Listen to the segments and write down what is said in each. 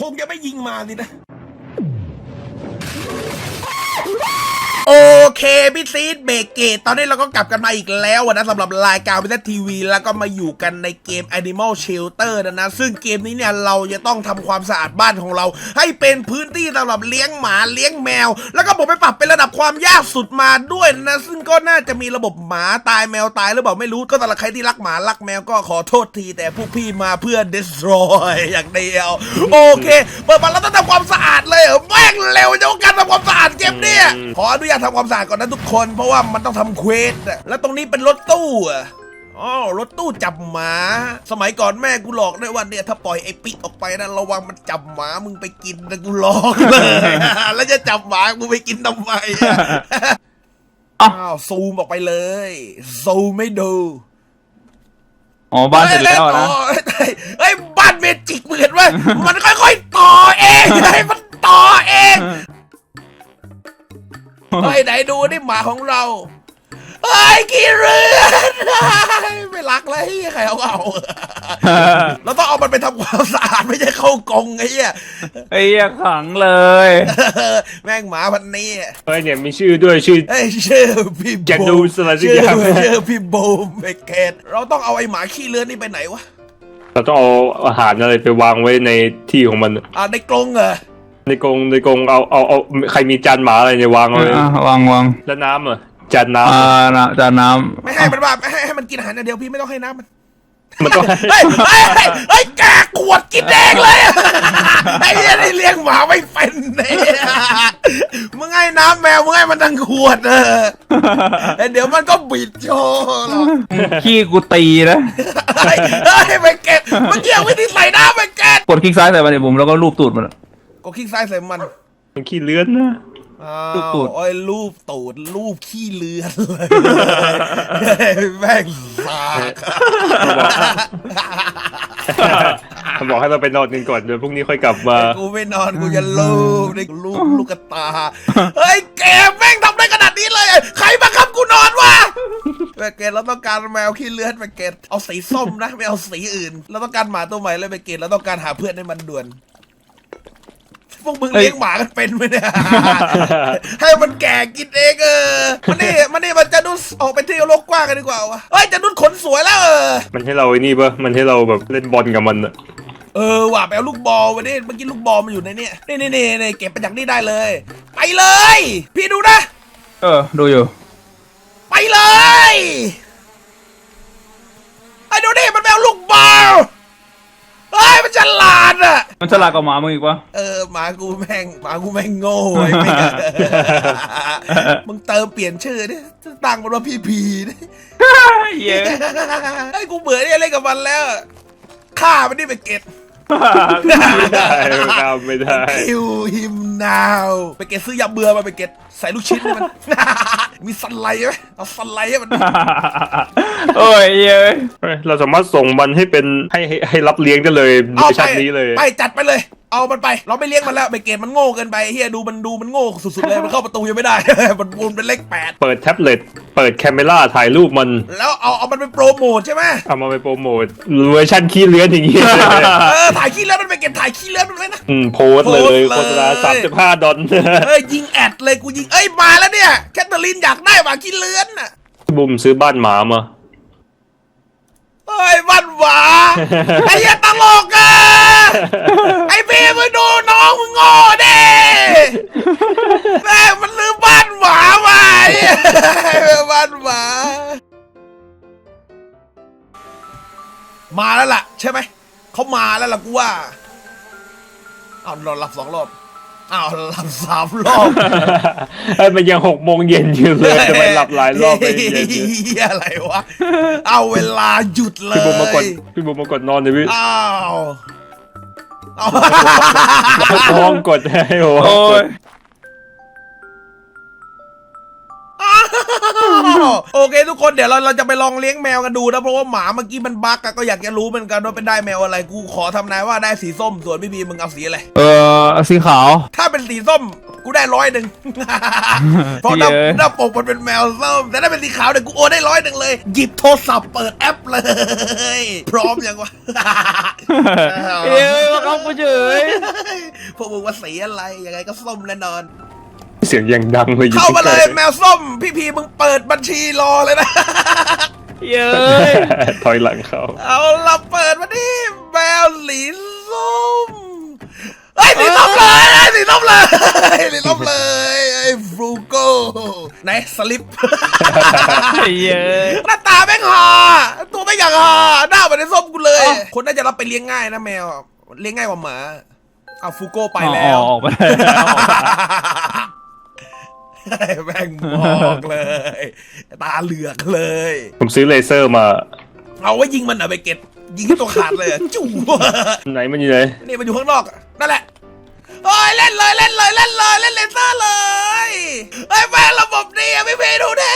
คงจะไม่ยิงมาสินะ โอเคพี่ซีดเบรกเกตตอนนี้เราก็กลับกันมาอีกแล้วนะสำหรับรายการวิทยทีวี แล้วก็มาอยู่กันในเกม Animal Shelter นะนะ ซึ่งเกมนี้เนี่ยเราจะต้องทำความสะอาดบ้านของเรา ให้เป็นพื้นที่สำหรับเลี้ยงหมาเลี้ยงแมว แล้วก็ผมไปปรับเป็นระดับความยากสุดมาด้วยนะ ซึ่งก็น่าจะมีระบบหมาตายแมวตายหรือเปล่าไม่รู้ก็สำหรับใครที่รักหมารักแมวก็ขอโทษที แต่พวกพี่มาเพื่อ destroy อย่างเดียวโอเคเปิดมาแล้วต้องทำความสะอาดเลยเหรอแม่งเร็วจังการทำความสะอาดเกมเนี่ยขออนุญาตทำความสะอาดก่อนนะทุกคน เพราะว่ามันต้องทำเควสอะแล้วตรงนี้เป็นรถตู้อะอ๋อรถตู้จับหมา สมัยก่อนแม่กูหลอกด้วยว่าเนี่ยถ้าปล่อยไอ้ปิ๊กออกไปนะระวังมันจับหมามึงไปกินนะกูหลอกเลย แล้วจะจับหมากูไปกินทำไมอะอ้าวอ้าวซูมออกไปเลยซูมไม่ดูอ๋อบ้านเสร็จแล้วนะ เฮ้ยเฮ้ยเฮ้ยบ้านเมจิกมึงเห็นไหมมันค่อยๆต่อเองให้มันต่อเองเฮ้ ยไหนดูนี่หมาของเราเฮ้ยกี่เรือนไม่รักเลยใครเอาก็เอาเราต้องเอามันไปทำความสะอาดไม่ใช่เข้ากรงไอ้เหี้ยไอ้เหี้ยขังเลยแม่งหมาพันนี้เฮ้ยเนี่ยมีชื่อด้วยชื่อเอ้ยชื่อพี่แกบูดูมสลัดสิชื่ออย่างชื่อพี่บูมเบเกตเราต้องเอาไอ้หมาขี้เลือนนี่ไปไหนวะเราต้องเอาอาหารอะไรไปวางไว้ในที่ของมันอ่าในกรงเหรอ ในกรงในกรงเอาเอาเอาใครมีจานหมาอะไรเนี่ยวางเอาไว้อะวางวางแล้วน้ำเหรอจานน้อ่านะจานน้ไม่ให้มันว่าไม่ให้ให้มันกินอาหารอย่างเดียวพี่ไม่ต้องให้น้ำมันำมันต้องเฮ้ยเฮ้ยเฮ้ยเฮ้ยแกขวดกินเองเลยไอ้เนี่ยนี่เลี้ยงหมาไม่เป็นเนี่ยมึงให้น้ำแมวมึงให้มันทั้งขวดเออแต่เดี๋ยวมันก็บิดโชว์หรอกำขี้กูตีนะเฮ้ยเฮ้ยไปเก็ตมันเกี่ยววิธีใส่น้ำไปเก็ตกดคลิกซ้ายใส่มันเนี่ยผมแล้วก็รูปตูดมัน ก็คลิกซ้ายใส่มันมันขี้เลื้อนนะ อ้ารูปตูดวโอ้ยรูปตูดรูปขี้เลือนเลยแม่งสากมันบอกให้เราไปนอนกันก่อนเดี๋ยวพรุ่งนี้ค่อยกลับมากูไม่นอนกูจะลูบในลูบลูกกระตาเฮ้ยแกแม่งทำได้ขนาดนี้เลยใครบังคับกูนอนวะแม่เกตเราต้องการแมวขี้เลือนแม่เกตเอาสีส้มนะไม่เอาสีอื่น เราต้องการหมาตัวใหม่เลยแม่เกตเราต้องการหาเพื่อนให้มันด่วน พวกมึงเลี้ยงหมากันเป็นไหมเนี่ย ให้มันแก่กินเองเออมันนี่มันนี่มันจะนุสออกไปเที่ยวโลกกว้างกันดีกว่าวะเฮ้ยจะนุสขนสวยแล้วเออ มันให้เราไอ้นี่ปะมันให้เราแบบเล่นบอลกับมันอะเออว่ะไปเอาลูกบอลมาดิเมื่อกี้ลูกบอลมันอยู่ในเนี่ยนี่นี่นี่นี่เก็บไปจากนี่ได้เลย ไปเลย พี่ดูนะ เออ ดูอยู่ ไปเลยไอ้ดูดิมันไปเอาลูกบอลเฮ้ยมันฉลาดอะ มันฉลาดกว่าหมามึงอีกวะ เออหมากูแม่งหมากูแม่งโง่ไอ้แม่งมึงเติมเปลี่ยนชื่อดิตั้งมันว่าพีพีดิเย้ไอ้กูเบื่อเนี่ยเล่นกับมันแล้วฆ่ามันนี่ไปเก็ตไม่ได้ไม่ได้ไม่ได้ คิวฮิมนาวไปเก็ตซื้อยาเบื่อมาไปเก็ตใส่ลูกชิ้นให้มัน มีสไลด์ไหมเอาสไลด์ให้มันโอ้ยเย้เฮ้ยเราสามารถส่งมันให้เป็นให้ให้ให้รับเลี้ยงได้เลยในเอาชั้นไปนี้เลย ไปจัดไปเลย เอามันไป เราไม่เลี้ยงมันแล้วไปเกตมันโง่เกินไปเฮียดูมันดูมันโง่สุดๆเลยมันเข้าประตูยังไม่ได้ มันวนเป็นเลขแปดเปิดแท็บเล็ต เปิดแคมเมราถ่ายรูปมัน แล้วเอาเอามันไปโปรโมทใช่ไหมเอามาไปโปรโมทเวอร์ชันขี้เลื้อนอย่างงี้เออถ่ายขี้เลือดมันไปเก็บถ่ายขี้เลือดมันเลยนะ อืมโพสต์เลยโพสต์เลยโฆษณาสามสิบห้าดอลเอ้ยยิงแอดเลยกูยิงเอ้ยมาแล้วเนี่ยแคทเธอรีนอยากได้หมาขี้เลือนน่ะบุมซื้อบ้านหมามาเอ้ยวันหวาไอ้เหี้ยตลกอะ ไอ้พี่มึงดูน้องมึงโง่ดิแม่งมันลืมบ้านหมาไปบ้านหมา มาแล้วล่ะ ใช่ไหม เขามาแล้วล่ะกูว่าอ้าวเราหลับสองรอบอ้าวหลับสามรอบไอ้ยมันยังหกโมงเย็นอยู่เลยทำไมหลับหลายรอบไปเย็นเหี้ยอะไรวะ เอาเวลาหยุดเลพี่บุมมากดยพี่บุมมากดนอนเลยพี่ อ้าว เอาท้องกดให้โอ้โอ้ย โอเค ทุกคนเดี๋ยวเราเราจะไปลองเลี้ยงแมวกันดูนะเพราะว่าหมาเมื่อกี้มันบั๊กอะก็อยากจะรู้เหมือนกันว่าเป็นได้แมวอะไรกูขอทำนายว่าได้สีส้มส่วนพี่พีมึงเอาสีอะไรเออสีขาว ถ้าเป็นสีส้มกูได้ร้อยหนึ่งเพราะหน้าเย้หน้าปกมันเป็นแมวส้มแต่ถ้าเป็นสีขาวเนี่ยกูโอนได้ร้อยหนึ่งเลย หยิบโทรศัพท์เปิดแอปเลย พร้อมยังวะเอ้ยมาเข้ากูเฉยพวกมึงว่าสีอะไรยังไงก็ส้มแน่นอน เสียงยังดังเลยอยู่เข้ามาเลยใกแมวส้ม พี่พีมึงเปิดบัญชีรอเลยนะ เย้ยๆถอยหลังเขาเอาละเปิดมาดิแมวสีส้มไอ้ยสีส้มเลยไอ้ยสีส้มเลยสีส้มเลยไอ้ฟรูโก้ไหนสลิป เย้ยหน้าตาแม่งหาตัวไม่งอย่างหาหน้าเหมือนไอ้ส้มกูเลย คนน่าจะรับไปเลี้ยงง่ายนะแมว เลี้ยงง่ายกว่าหมา เอาฟูโก้ไปแล้ว ออกไปแล้ว แม่งมองเลย ตาเหลือกเลย ผมซื้อเลเซอร์มา เอาไว้ยิงมันอะไปเก็ตยิงให้ตัวขาดเลยอะจู่ไหนมันอยู่ไหนนี่มันอยู่ข้างนอกอะนั่นแหละโอ้ยเล่นเลยเล่นเลยเล่นเลยเล่นเลเซอร์เลยไอ้ยแม่งระบบดีอะพี่เพดูดิ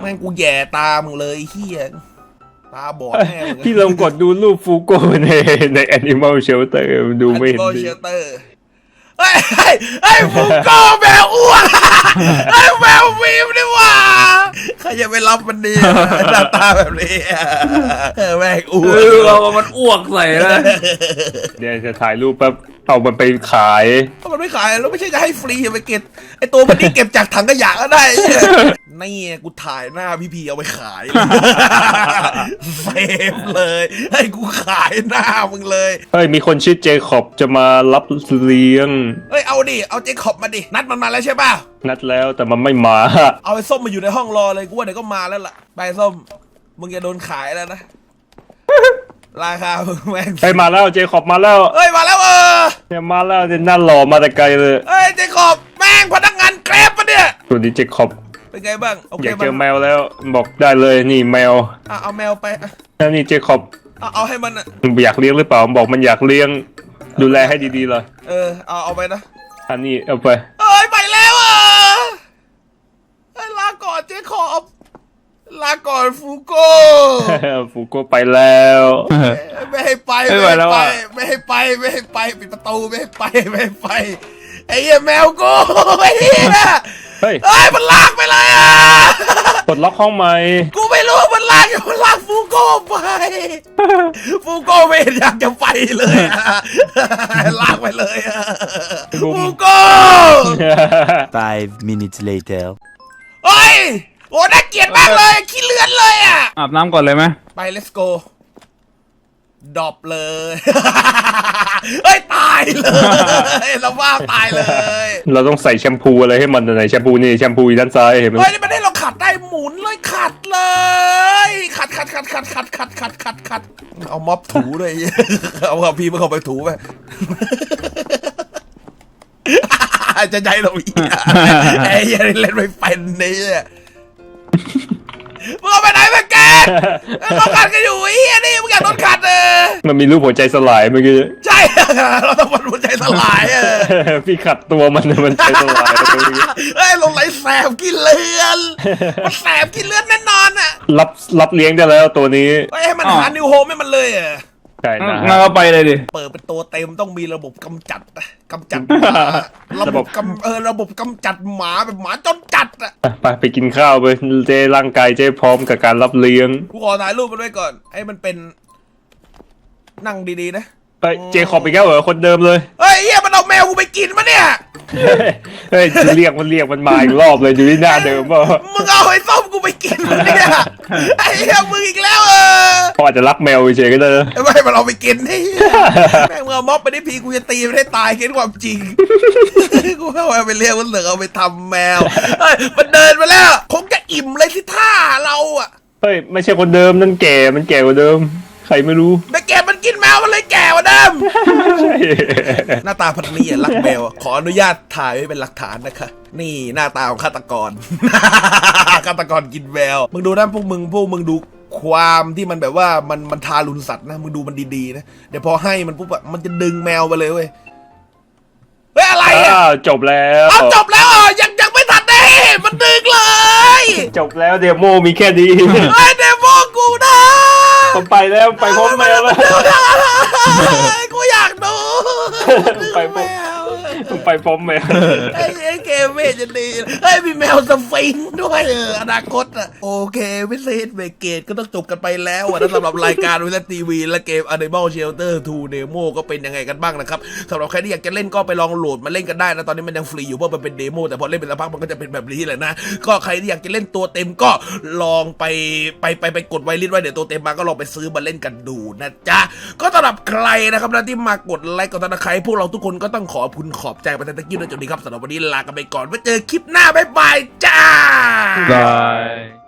แม่งกูแย่ตามึงเลยไอ้เฮียตาบอดแน่มึงอะพี่ลองกดดูรูปฟูโกในใน Animal Shelter มันดูไม่เห็นโกดี เชลเตอร์ ไอ้ไอ้ไอ้ฟูโก้แมวอ้วนไอ้แมวฟิล์มนี่หว่าใครจะไปรับมันดีอะหน้าตาแบบนี้อะเออแม่งอ้วเอนอเรามันอ้วกใส่แล้วเดี๋ยวจะถ่ายรูปแป๊บเอามันไปขายก็มันไม่ขายแล้วไม่ใช่จะให้ฟรีไปเก็บไอตัวมันนี่เก็บจากถังขยะก็ได้นี่กูถ่ายหน้าพี่พีเอาไปขายเซฟเลย ให้กูขายหน้ามึงเลยเฮ้ยมีคนชื่อเจคอบจะมารับเลี้ยง เฮ้ยเอาดิเอาเจคอบมาดินัดมันมาแล้วใช่ป่ะนัดแล้วแต่มันไม่มา เอาไอ้ส้มมาอยู่ในห้องรอเลยกูว่าเดี๋ยวก็มาแล้วล่ะไปส้มมึงจะโดนขายแล้วนะ ราคามึงแม่งเฮ้ยมาแล้วเจคอบมาแล้วเฮ้ยมาแล้วเออเนี่ยมาแล้วเนี่ยน่าหล่อมาแต่ไกลเลยเฮ้ยเจคอบแม่งพนักงานแกร็บปะเนี่ยสวัสดีเจคอบเป็นไงบ้างโออเคยากเจอมันแมวแล้วบอกได้เลยนี่แมวอะเอาแมวไปอะแล้วนี่เจคอบเอาเอาให้มันอะอยากเลี้ยงหรือเปล่าบอกมันอยากเลี้ยงดูแลให้ดีๆเลยเออเอาเอาไปนะอันนี้เอาไปเอ้ยไปแล้วอะเอ้ยลาก่อนเจคอบ ลาก่อนฟูโก้ฟูโกไปแล้วไม่ให้ไปไม่ไม่ไหวให้แล้วไปอะไม่ให้ไปไม่ให้ไปปิดประตูไม่ให้ไปไม่ให้ไปไอ้เหี้ยแมวกูไอ้เหี้ยเฮ้ยเอ้ยมันลากไปเลยอะปลดล็อกห้องใหม่กูไม่รู้ว่ามันลากอยู่มันลากฟูโก้ไปฟูโก้ไม่เห็นอยากจะไปเลยอะลากไปเลยอะบุ้มฟูโก้ Five minutes later. เฮ้ย โอ้น่าเกลียดมากเลยขี้เลือนเลยอะ อาบน้ำก่อนเลยไหมไป let's go ดรอปเลย เฮ้ย ตายเลยเราว่าตายเลยเราต้องใส่แชมพูอะไรให้มันไหนแชมพูนี่แชมพูอยู่ด้านซ้ายเห็นไหมเฮ้ยนี่มันให้เราขัดได้หมุนเลยขัดเลย ขัดขัดขัดขัดขัดขัดขัดขัดขัดเอาม็อบถูเลย เอาเอาพี่มาเข้าไปถูไป จะใจเราอีกอะไอ้เหี้ยันเล่นไม่เป็นนี่อะ มึงเอาไปไหนมาแกเราขัดกันอยู่ไอ้เหี้ยนี่มึงอยากโดนขัดเออมันมีรูปหัวใจสลายเมื่อกี้ ใช่ เราต้องมันหัวใจสลายเออพี่ขัดตัวมันมันใจสลายเมื่อกี้เอ้ยลงไหลแสบกินเลือนมันแสบกินเลือนแน่นอนอะรับรับเลี้ยงได้แล้วตัวนี้เอ้ยให้มันหานิวโฮมให้มันเลยอะ ใช่นะงั้นก็ไปเลยดิ เปิดเป็นตัวเต็มต้องมีระบบกำจัดนะกำจัดหมาระบบกำเออระบบกำจัดหมาแบบหมาจนจัดอะไปไปกินข้าวไปเจร่างกายเจพร้อมกับการรับเลี้ยง กูขอถ่ายรูปมันไว้ก่อน ให้มันเป็น นั่งดีๆนะ ไปเจขอบไปแก้วเหรอคนเดิมเลยเฮ้ยเฮียมันเอาแมวกูไปกินมะเนี่ย เฮ้ยเรียกมันเรียกมันมาอีกรอบเลยอยู่ที่หน้าเดิมเปล่ามึงเอาไอ้ส้มกูไปกินมะเนี่ยไอ้เฮียมึงอีกแล้วเออเขาอาจจะรักแมวเฉยๆก็ได้นะไม่ให้มันเอาไปกินนี่แม่งมึงเอาม็อบไปได้พีกูจะตีมันให้ตายเห็นความจริง กูเอาไปเรียกมันเหลือเอาไปทำแมวเฮ้ยมันเดินมาแล้วคงจะอิ่มเลยที่ท่าเราอะเฮ้ยไม่ใช่คนเดิมนั่นแก่มันแก่กว่าเดิม ใครไม่รู้แม่แกมันกินแมวมันเลยแก่กว่าเดิ มใช่หน้าตาพันนี้อะรักแมวอะขออนุญาตถ่ายไว้เป็นหลักฐานนะคะ นี่หน้าตาของฆาตกร ฆาตกรกินแมวมึงดูนะพวกมึงพวกมึงดูความที่มันแบบว่ามันมันทารุณสัตว์นะมึงดูมันดีๆนะเดี๋ยวพอให้มันปุ๊บอะมันจะดึงแมวไปเลยเว้ยเฮ้ยอะไรอะอ้าวจบแล้ว เอาจบแล้วเหรอะยังยังไม่ทันได้เห็นมันดึงเลย จบแล้วเดโมมีแค่นี้ ไอ้เดโมกูนะ ผมไปแล้วไปพร้อมแมวแล้ว กูอยากดู ไปพร้อมผม ไปพร้อมแมวไอ้ไอ้เกมเมจะดีไอ้ยมีแมวสฟิงค์ด้วยเอออนาคตอะโอเคพิเศษเบรกเกตก็ต้องจบกันไปแล้วอะนะสำหรับรายการวิทยทีวีและเกม Animal Shelter 2 Demo ก็เป็นยังไงกันบ้างนะครับสำหรับใครที่อยากจะเล่นก็ไปลองโหลดมาเล่นกันได้นะตอนนี้มันยังฟรีอยู่เพราะมันเป็นเดโมแต่พอเล่นเป็นสักพักมันก็จะเป็นแบบนี้แหละนะก็ใครที่อยากจะเล่นตัวเต็มก็ลองไปไปไปไปกดไวลิสไว้เดี๋ยวตัวเต็มมาก็ลองไปซื้อมาเล่นกันดูนะจ๊ะก็สำหรับใครนะครับนะที่มากดไลค์กดติดตามใครพวกเราทุกคนก็ต้องขอบคุณขอบอบใจประธานตะกี้ด้วยจุดนี้ครับสำหรับวันนี้ลากันไปก่อนไว้เจอคลิปหน้าบ๊ายบายจ้า บาย